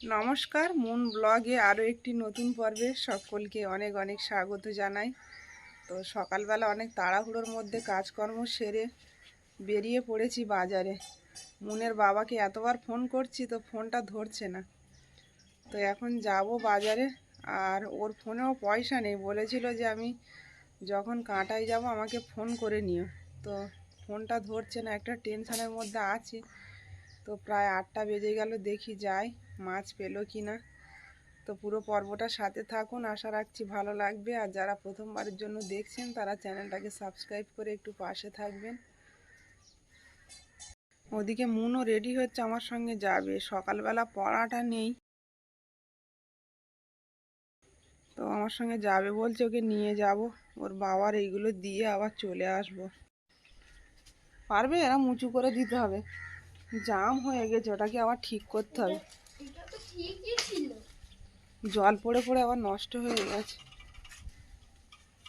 নমস্কার, মুন ব্লগে আরও একটি নতুন পর্বে সকলকে অনেক অনেক স্বাগত জানাই। তো সকালবেলা অনেক তাড়াহুড়োর মধ্যে কাজকর্ম সেরে বেরিয়ে পড়েছি বাজারে। মুনের বাবাকে এতবার ফোন করছি তো ফোনটা ধরছে না। তো এখন যাব বাজারে আর ওর ফোনেও পয়সা নেই। বলেছিল যে আমি যখন কাঁটায় যাব আমাকে ফোন করে নিও। তো ফোনটা ধরছে না, একটা টেনশনের মধ্যে আছি। তো প্রায় আটটা বেজে গেল, দেখি যাই, মাছ পেল কি না তো পুরো পর্বটার সাথে থাকুন, আশা রাখছি ভালো লাগবে। আর যারা প্রথমবারের জন্য দেখছেন, তারা চ্যানেলটাকে সাবস্ক্রাইব করে একটু পাশে থাকবেন। ওদিকে মুনও রেডি হচ্ছে, আমার সঙ্গে যাবে। সকালবেলা পড়াটা নেই। তো আমার সঙ্গে যাবে বলছে, ওকে নিয়ে যাব। ওর বাবার এইগুলো দিয়ে আবার চলে আসব। পারবে? এরা উঁচু করে দিতে হবে। জাম হয়ে গেছে ওটাকে আবার ঠিক করতে হবে। জল পড়ে পড়ে আবার নষ্ট হয়ে গেছে।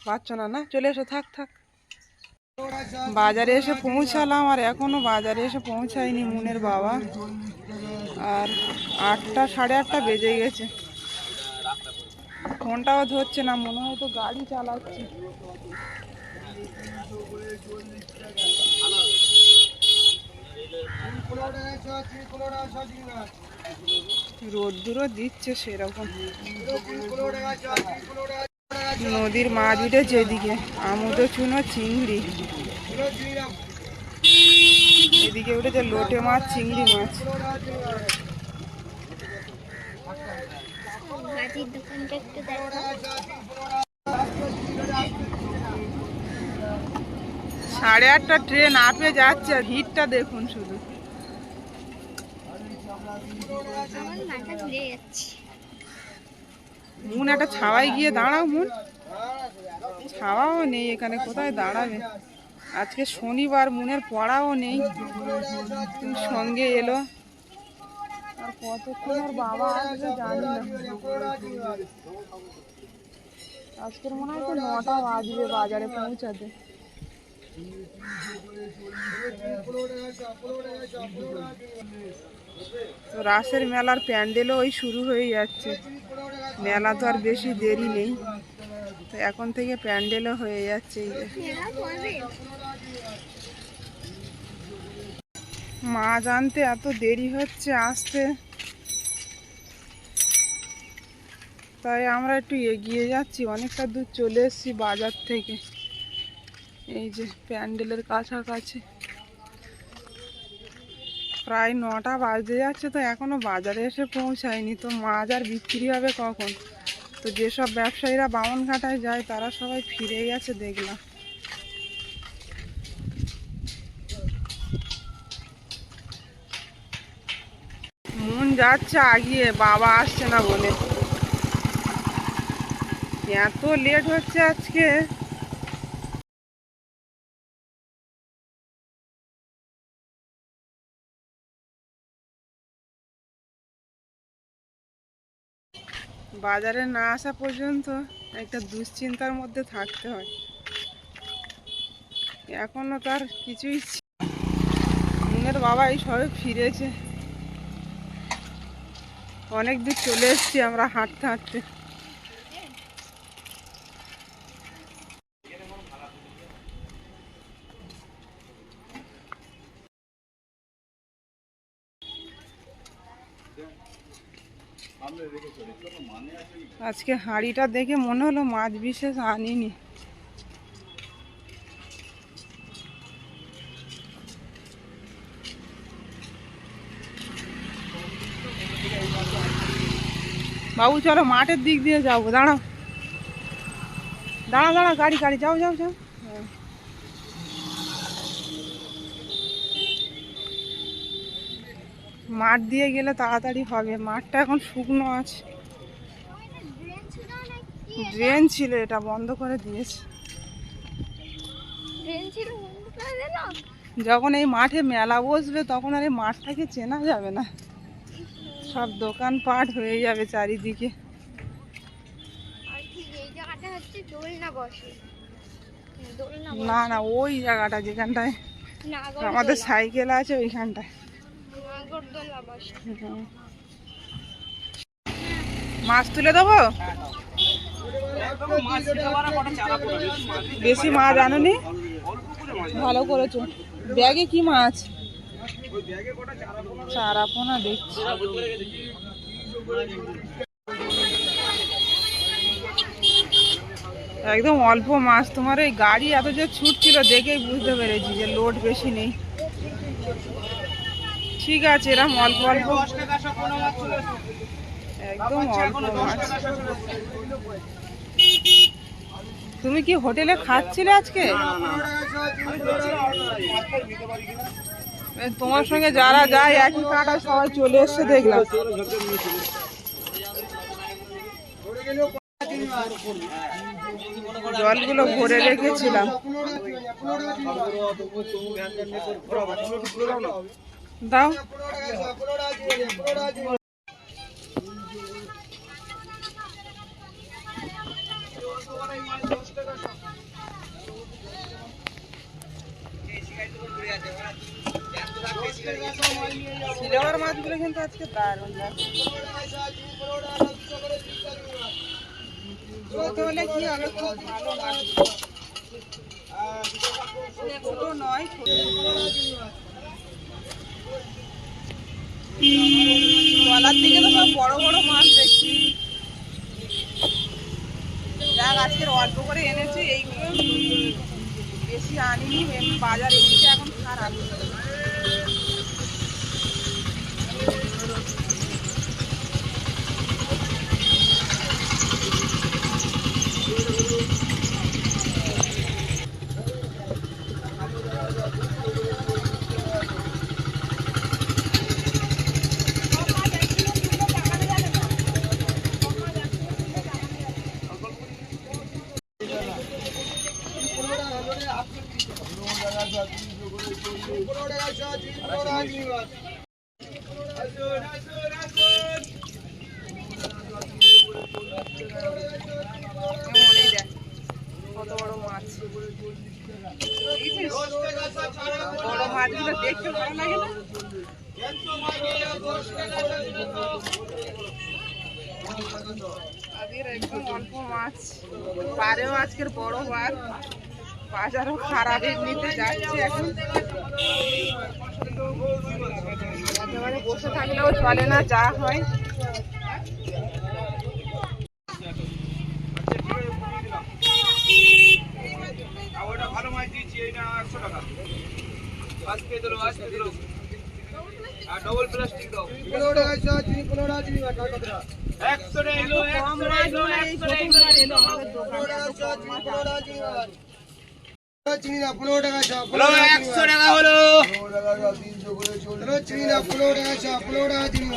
পাচ্ছ না না? চলে এসো থাক থাক। বাজারে এসে পৌঁছালাম আর এখনও বাজারে এসে পৌঁছায়নি মুনের বাবা। আর আটটা সাড়ে আটটা বেজে গেছে। ফোনটাও ধরছে না মনে হয় তো গাড়ি চালাচ্ছে। রোদ্দুরও দিচ্ছে সেরকম। নদীর মাছ উঠেছে এদিকে আমুদ চুনো চিংড়ি। এদিকে উঠেছে লোটে মাছ, চিংড়ি মাছ। দোকানটা একটু সাড়ে আটটা ট্রেন আপে যাচ্ছে আর হিটটা দেখুন শুধু। মুন, একটা ছাওয়ায় গিয়ে দাঁড়াও মুন। ছাওয়াও নেই, এখানে কোথায় দাঁড়াবে? আজকে শনিবার, মুনের পড়াও নেই। তুমি সঙ্গে এলো। আর কতক্ষণ ওর বাবা আসবে জানি না। আজকের মনে হয় তো নটা বাজবে বাজারে পৌঁছাতে। তো রাসের মেলার প্যান্ডেলও ওই শুরু হয়ে যাচ্ছে। মেলা তো আর বেশি দেরি নেই। তো এখন থেকে প্যান্ডেলও হয়ে যাচ্ছে। মা আনতে এত দেরি হচ্ছে আসতে। তাই আমরা একটু এগিয়ে যাচ্ছি। অনেকটা দূর চলে এসেছি বাজার থেকে। এই যে প্যান্ডেলের কাছাকাছি। প্রায় নটা বাজতে যাচ্ছে তো এখনও বাজারে এসে পৌঁছায়নি। তো মাছ আর বিক্রি হবে কখন? তো যেসব ব্যবসায়ীরা বামনঘাটায় যায়, তারা সবাই ফিরে গেছে দেখলাম। মন যাচ্ছে আগিয়ে, বাবা আসছে না বলে। এত লেট হচ্ছে আজকে। বাজারে না আসা পর্যন্ত একটা দুশ্চিন্তার মধ্যে থাকতে হয়। এখনও তার কিছুই মুনের বাবা এই সবে ফিরেছে। অনেক দূর চলে এসছি আমরা হাঁটতে হাঁটতে। আজকে হাঁড়িটা দেখে মনে হলো মাছ বিশেষ আনিনি। বাবু, চলো মাঠের দিক দিয়ে যাব, দাঁড়াও। দাঁড়া দাঁড়া গাড়ি গাড়ি, যাও যাও যাও। মাঠ দিয়ে গেলে তাড়াতাড়ি হবে, মাঠটা এখন শুকনো আছে। ড্রেন ছিল এটা বন্ধ করে দিয়েছে। ড্রেন ছিল বন্ধ করে দিল? যখন এই মাঠে মেলা বসবে তখন আর এই মাঠটাকে চেনা যাবে না। সব দোকানপাট হয়ে যাবে চারিদিকে। আর ঠিক এই জায়গাটা হচ্ছে দোলনা বসে। দোলনা না না ওই জায়গাটা যেখানটায়। আমাদের সাইকেল আছে ওইখানটায়। মাছ তুলে দেবো? বেশি মাছ আনুনি? ভালো করেছ। ব্যাগে কি মাছ? চারাপোনা দেখছি। একদম অল্প মাছ। তোমার এই গাড়ি এত যে ছুটছিল দেখেই বুঝতে পেরেছি যে লোড বেশি নেই। ঠিক আছে এরকম অল্প অল্প একদম অল্প মাছ। তুমি কি হোটেলে খাচ্ছিলে আজকে? তোমার সঙ্গে যারা যায়, একই কাটা সবাই চলে এসছে, দেখলাম। জলগুলো ভরে রেখেছিলাম। দাও। মাছগুলো কিন্তু আজকে দারুণ হলে কি হবে খুব ভালো মাছ ছোট নয় দিকে তো সব বড় বড় মাছ দেখছি। যাক, আজকের অল্প করে এনেছে, এইগুলো বেশি আনিনি বাজার এমনিতে এখন খারাপ এমন এই দেখ কত বড় মাছ দেখেছিস? বড় মাছগুলো দেখতে ভালো লাগে না? মাছ। পারেও আজকের বাজারও খারাপ এমনিতে যাচ্ছে এখন। বসে থাকলেও চলে না, যা হয়। টাকা। আজকে দিলো আজকে দিলো আর ডবল প্লাস্টিক দাও একশো টাকা এলো কম একশো মাছ টাকা মানে এই একশো টাকা প্রথমবার এলো আমাদের দোকানে এত কম মাছ আসে। হলো একশো টাকা হলো হ্যাঁ একশো টাকা কিলো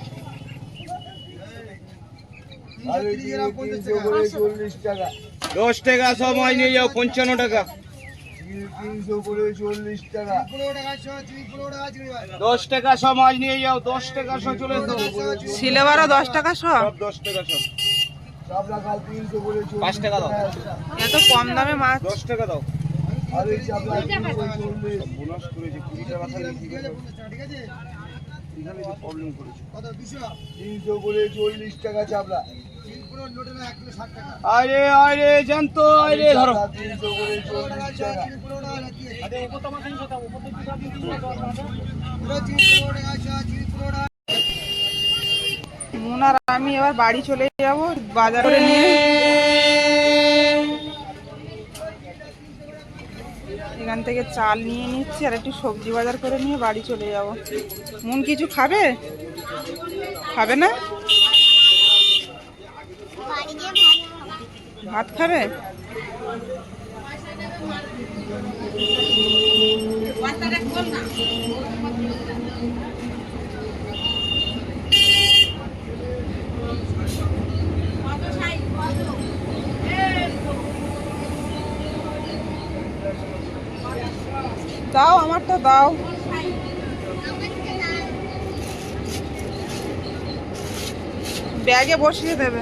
দশ টাকা সব মাছ নিয়ে যাও পঞ্চান্ন টাকা। দশ টাকা সব মাছ নিয়ে যাও দশ টাকা সব চলে সিলেবারও দশ টাকা সব? সব দশ টাকা সব। পাঁচ টাকা দাও। এত কম দামে মাছ। দশ টাকা দাও। বোনাস করেছে। কুড়ি টাকা থাকলে আরে আরে জানতো আরে, ধরো। মুন আর আমি এবার বাড়ি চলে যাব, বাজার নিয়ে এখান থেকে চাল নিয়ে নিচ্ছি, আর একটু সবজি বাজার করে নিয়ে বাড়ি চলে যাব। মন কিছু খাবে? খাবে না? ভাত খাবে? দাও আমারটা দাও। ব্যাগে বসিয়ে দেবে।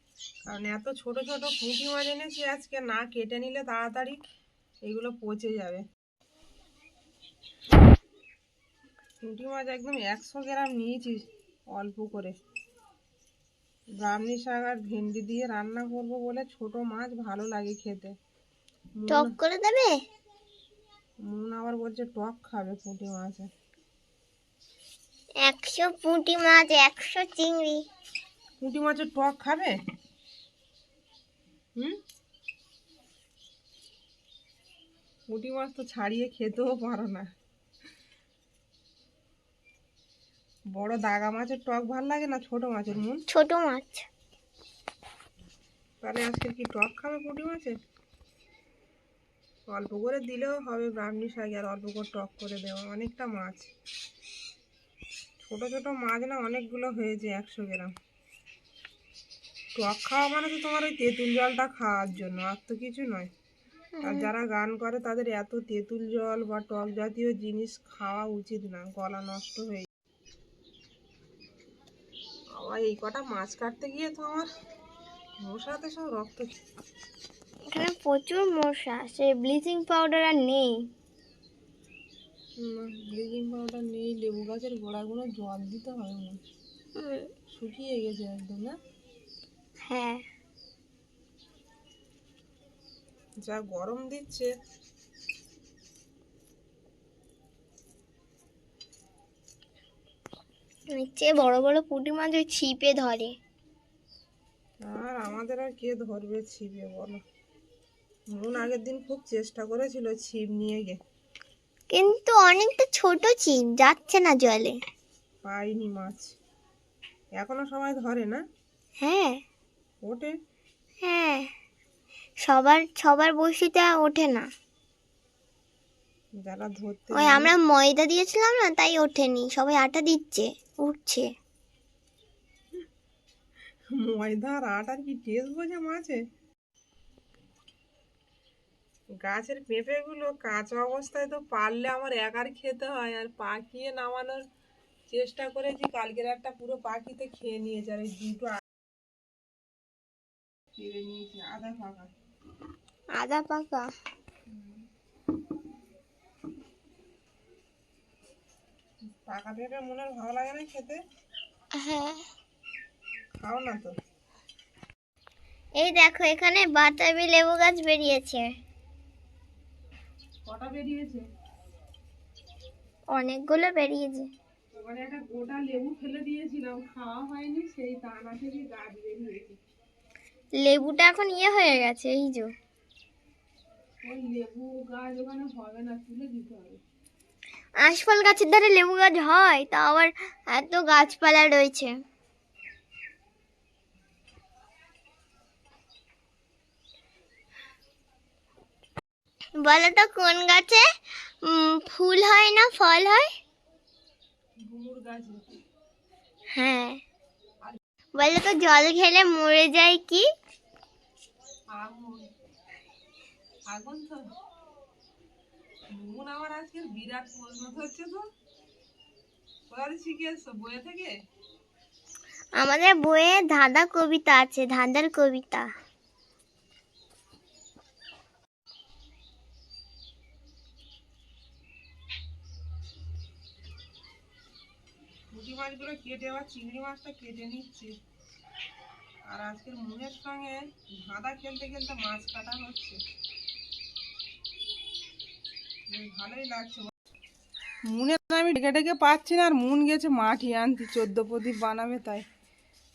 কারণ এত ছোট ছোট পুঁটি মাছ এনেছি আজকে না কেটে নিলে তাড়াতাড়ি এগুলো পচে যাবে। পুঁটি মাছ একদম একশো গ্রাম নিয়েছি অল্প করে। ব্রাহ্মী শাক আর ভেন্ডি দিয়ে রান্না করব বলে ছোট মাছ ভালো লাগে খেতে। টক করে দেবে? মন আবার বলছে টক খাবে পুঁটি মাছে। একশো পুঁটি মাছ একশো চিংড়ি। পুঁটি মাছের টক খাবে? হুম? পুঁটি মাছ তো ছাড়িয়ে খেতেও পারো না। বড় দাগা মাছের টক ভালো লাগে না ছোট মাছের মন ছোট মাছ। তাহলে আজকে কি টক খাবে পুঁটি মাছের? অল্প করে দিলেও হবে ব্রাহ্মী শাক আর অল্প করে টক করে দেওয়া অনেকটা মাছ। ছোট ছোট মাছ না অনেকগুলো হয়েছে একশো গ্রাম। টক খাওয়া মানে তো তোমার ওই তেঁতুল জলটা খাওয়ার জন্য আর তো কিছু নয়। আর যারা গান করে তাদের এত তেঁতুল জল বা টক জাতীয় জিনিস খাওয়া উচিত না গলা নষ্ট হয়ে আবার এই কটা মাছ কাটতে গিয়ে তো আমার মশাতে সব রক্ত এখানে প্রচুর মশা সে ব্লিচিং পাউডার আর নেই। ব্লিচিং পাউডার নেই লেবু গাছের গোড়াগুলো জল দিতে হয় না শুকিয়ে গেছে একদম না? হ্যাঁ। যা গরম দিচ্ছে। নিচে বড় বড় পুঁটি মাছ ওই ছিপে ধরে। আর আমাদের আর কে ধরবে ছিপে বলো? মন আগের দিন খুব চেষ্টা করেছিল ছিপ নিয়ে গে। কিন্তু অনেকটা ছোট ছিপ যাচ্ছে না জলে। পাইনি মাছ। এখনও সময় ধরে না? হ্যাঁ। ওঠে? হ্যাঁ সবার সবার বসিতে ওঠে না। যারা ধরতে ওই আমরা ময়দা দিয়েছিলাম না তাই ওঠেনি। সবাই আটা দিচ্ছে উঠছে। ময়দা আর আটার কি টেস্ট বোঝে মাছে? গাছের পেঁপেগুলো কাঁচা অবস্থায় তো পারলে আমার একার খেতে হয় আর পাকিয়ে নামানোর চেষ্টা করেছি কালকের একটা পুরো পাখিতে খেয়ে নিয়েছে আর এই দুটো কেড়ে নিয়েছি আধা ফাঁকা আদা পাকা। পাকা পেঁপে মনে ভালো লাগে না খেতে হ্যাঁ। খাও না তো এই দেখো এখানে বাতাবি লেবু গাছ বেরিয়েছে। কটা বেরিয়েছে? অনেকগুলো বেরিয়েছে। ওখানে একটা গোটা লেবু ফেলে দিয়েছিলাম খাওয়া হয়নি সেই দানা থেকে গাছ বেরিয়েছে। লেবুটা এখন ইয়ে হয়ে গেছে এই যে। আশফল গাছের ধারে লেবু গাছ হয় তা আবার এত গাছপালা রয়েছে। বলো তো কোন গাছে ফুল হয় না ফল হয়? হ্যাঁ। বলো তো জল খেলে মরে যায় কি? আগুন। আগুন তো। নুন আমার আজকে বিরাট প্রশ্ন হচ্ছে তো। কোথা থেকে শিখে এসছো বইয়ে থেকে? আমাদের বইয়ে ধাঁধা কবিতা আছে ধাঁধার কবিতা। পুঁটি মাছগুলো কেটে আবার চিংড়ি মাছটা কেটে নিচ্ছি। আর আজকের মুনের সঙ্গে ধাঁধা খেলতে খেলতে মাছ কাটা হচ্ছে। ভালোই লাগছে। মুনের আমি ডেকে ডেকে পাচ্ছি না আর মুন গেছে মাটি আনতে চোদ্দ প্রদীপ বানাবে তাই।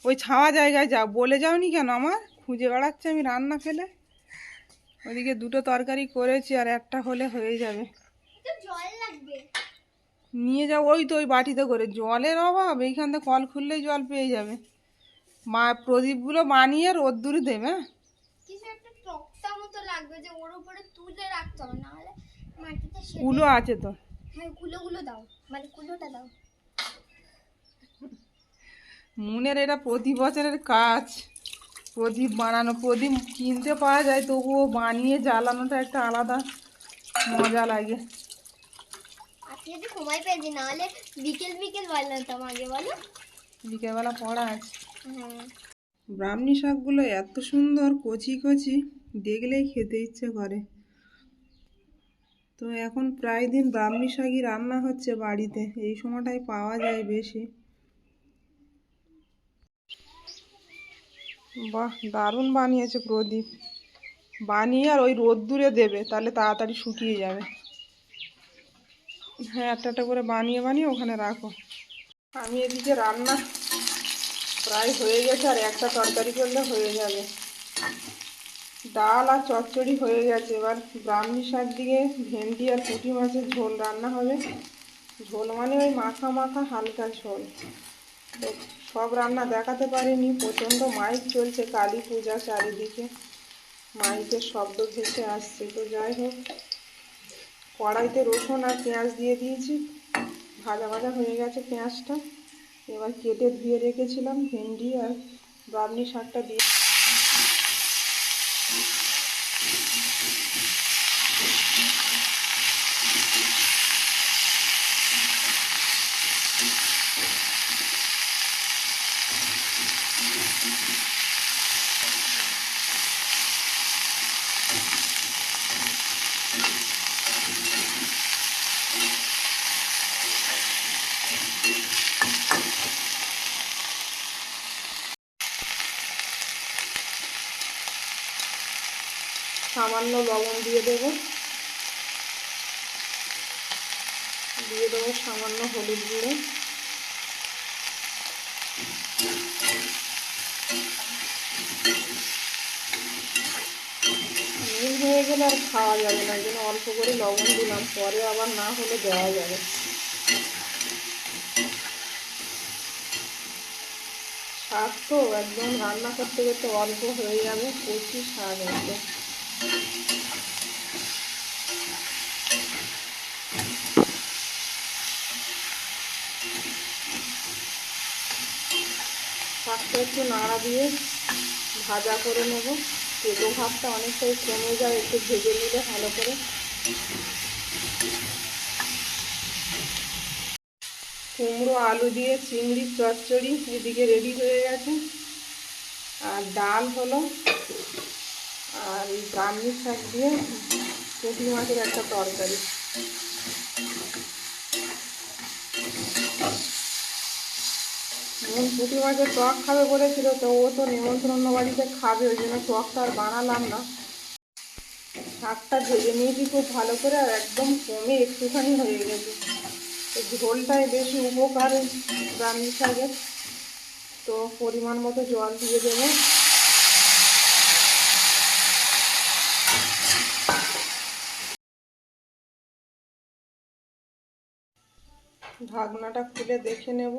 ওই ছাওয়া জায়গায় যা বলে যাওনি কেন আমার? খুঁজে বেড়াচ্ছে আমি রান্না ফেলে। ওদিকে দুটো তরকারি করেছি আর একটা হলে হয়ে যাবে। নিয়ে যাও ওই তো ওই বাটিতে করে। জলের অভাব এইখান থেকে কল খুললেই জল পেয়ে যাবে। মা প্রদীপগুলো বানিয়ে রোদ্দুরে দেবে। কুলো আছে তো। হ্যাঁ দাও মানে মুনের এটা প্রতি বছরের কাজ। প্রদীপ বানানো প্রদীপ কিনতে পাওয়া যায় তবুও বানিয়ে জ্বালানোটা একটা আলাদা মজা লাগে। সময় পেয়েছি নাহলে বিকেল বিকেল বানাতাম আগে বলো। বিকেলবেলা পড়া আছে। ব্রাহ্মী শাকগুলো এত সুন্দর কচি কচি, দেখলেই খেতে ইচ্ছে করে। তো এখন প্রায় দিন ব্রাহ্মী শাকই রান্না হচ্ছে বাড়িতে, এই সময়টাই পাওয়া যায় বেশি। বাহ, দারুণ বানিয়েছে প্রদীপ। বানিয়ে আর ওই রোদ্দুরে দেবে, তাহলে তাড়াতাড়ি শুকিয়ে যাবে। হ্যাঁ একটা একটা করে বানিয়ে বানিয়ে ওখানে রাখো। আমি এদিকে রান্না প্রায় হয়ে গেছে আর একটা তরকারি করলে হয়ে যাবে। ডাল আর চচ্চড়ি হয়ে গেছে। এবার ব্রাহ্মী শাক দিয়ে ভেন্ডি আর পুঁটি মাছের ঝোল রান্না হবে। ঝোল মানে ওই মাখা মাখা হালকা ঝোল। সব রান্না দেখাতে পারিনি, প্রচণ্ড মাইক চলছে কালী পূজা চারিদিকে। মাইকের শব্দ ভেসে আসছে। তো যাই হোক, কড়াইতে রসুন আর পেঁয়াজ দিয়ে দিয়েছি। ভাজা ভাজা হয়ে গেছে পেঁয়াজটা। এবার কেটে ধুয়ে রেখেছিলাম ভেন্ডি আর বাবনি শাকটা দিয়ে সামান্য লবণ দিয়ে দেবো। দিয়ে দেবো সামান্য হলুদ গুঁড়ো। নীল হয়ে গেলে আর খাওয়া যাবে না যেন অল্প করে লবণ দিলাম, পরে আবার না হলে দেওয়া যাবে। শাক তো একদম রান্না করতে করতে অল্প হয়ে যাবে কচি শাক একদম। শাকটা একটু নাড়া দিয়ে ভাজা করে নেব। তেতো ভাবটা অনেকটাই কমে যায়, একটু ভেজে নিলে ভালো করে। কুমড়ো, আলু দিয়ে চিংড়ির চচ্চড়ি এদিকে রেডি হয়ে গেছে। আর ডাল হলো। আর এই ব্রাহ্মী শাক দিয়ে পুঁটি মাছের একটা তরকারি। মন পুঁটি মাছের টক খাবে বলেছিল, তো ও তো নিমন্ত্রণ বাড়িতে খাবে, ওই জন্য টকটা আর বানালাম না। শাকটা ভেজে নিয়েছি খুব ভালো করে, আর একদম কমে একটুখানি হয়ে গেছে। তো ঝোলটাই বেশি উপকার ব্রাহ্মী শাকের তো পরিমাণ মতো জল দিয়ে দেবো। ঢাকনাটা খুলে দেখে নেব।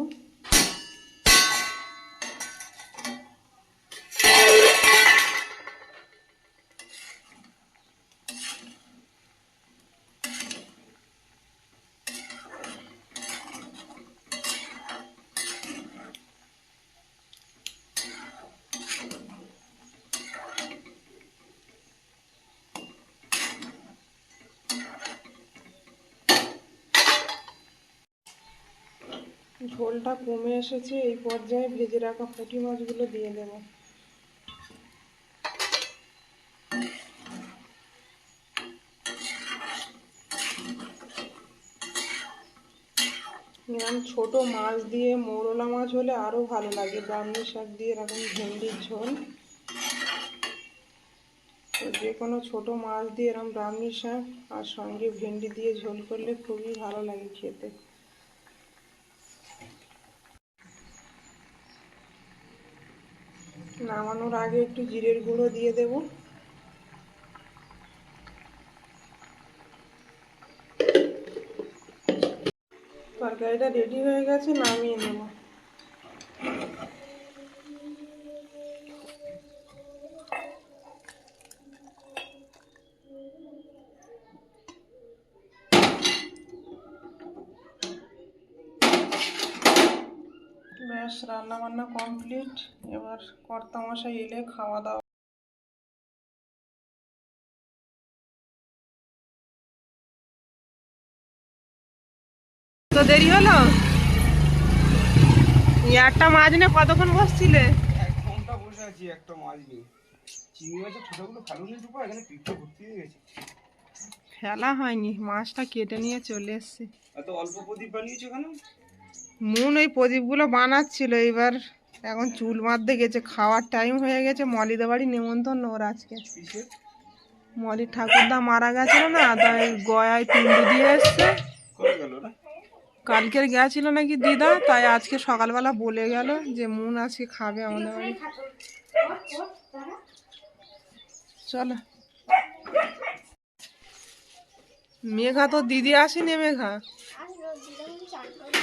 ঝোলটা কমে এসেছে, এই পর্যায়ে ভেজে রাখা পুঁটি মাছগুলো দিয়ে দেব। এরকম ছোট মাছ দিয়ে মৌরলা মাছ হলে আরও ভালো লাগে ব্রাহ্মী শাক দিয়ে এরকম ভেন্ডির ঝোল। যে কোনো ছোট মাছ দিয়ে এরকম ব্রাহ্মী শাক আর সঙ্গে ভেন্ডি দিয়ে ঝোল করলে খুবই ভালো লাগে খেতে। নামানোর আগে একটু জিরের গুঁড়ো দিয়ে দেব। তরকারিটা রেডি হয়ে গেছে নামিয়ে নেব। ব্যাস রান্না বান্না কমপ্লিট এবার কর্তা মশাই এলে খাওয়া দাওয়া। তো দেরি হলো? একটা মাছ নিয়ে কতক্ষণ বসছিলে? এক ঘণ্টা বসে আছি একটা মাছ নিয়ে। চিংড়ি মাছের ছোটগুলো ভালো নেই এখানে পিঠে ভর্তি হয়ে গেছে। ফেলা হয়নি মাছটা কেটে নিয়ে চলে এসছে। এত অল্প প্রদীপ বানিয়েছো কেন? মন ওই প্রদীপগুলো বানাচ্ছিল এবার এখন চুল মারতে গেছে খাওয়ার টাইম হয়ে গেছে মলিদের বাড়ি নেমন্তন্ন ওর আজকে। মলির ঠাকুরদা মারা গেছিল না তাই গয়ায় পিন্ডি দিয়ে এসছে। কালকের গেছিল নাকি দিদা তাই আজকে সকালবেলা বলে গেল যে মুন আজকে খাবে আমাদের বাড়ি। চলো। মেঘা তো দিদি আসেনি মেঘা?